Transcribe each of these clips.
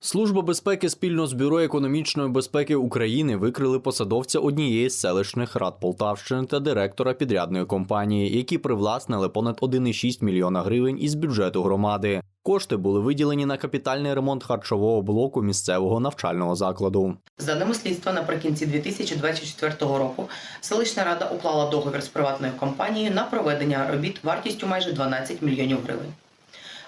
Служба безпеки спільно з Бюро економічної безпеки України викрили посадовця однієї з селищних рад Полтавщини та директора підрядної компанії, які привласнили понад 1,6 мільйона гривень із бюджету громади. Кошти були виділені на капітальний ремонт харчового блоку місцевого навчального закладу. За даними слідства, наприкінці 2024 року селищна рада уклала договір з приватною компанією на проведення робіт вартістю майже 12 мільйонів гривень.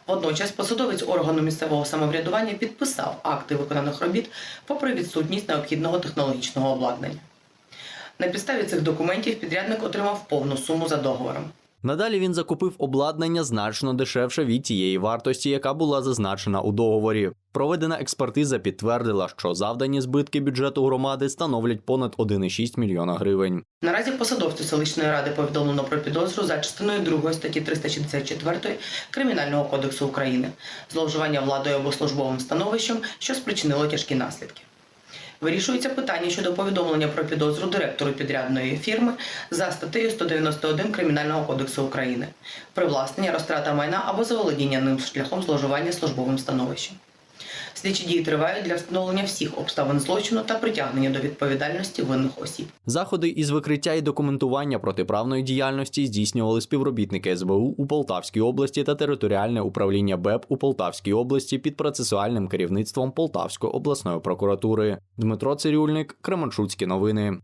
Водночас посадовець органу місцевого самоврядування підписав акти виконаних робіт попри відсутність необхідного технологічного обладнання. На підставі цих документів підрядник отримав повну суму за договором. Надалі він закупив обладнання значно дешевше від тієї вартості, яка була зазначена у договорі. Проведена експертиза підтвердила, що завдані збитки бюджету громади становлять понад 1,6 мільйона гривень. Наразі посадовцю селищної ради повідомлено про підозру за частиною 2 статті 364 Кримінального кодексу України зловживання владою або службовим становищем, що спричинило тяжкі наслідки. Вирішується питання щодо повідомлення про підозру директору підрядної фірми за статтею 191 Кримінального кодексу України привласнення, розтрата майна або заволодіння ним шляхом зловживання службовим становищем. Слідчі дії тривають для встановлення всіх обставин злочину та притягнення до відповідальності винних осіб. Заходи із викриття і документування протиправної діяльності здійснювали співробітники СБУ у Полтавській області та територіальне управління БЕП у Полтавській області під процесуальним керівництвом Полтавської обласної прокуратури. Дмитро Цирюльник, Кременчуцькі новини.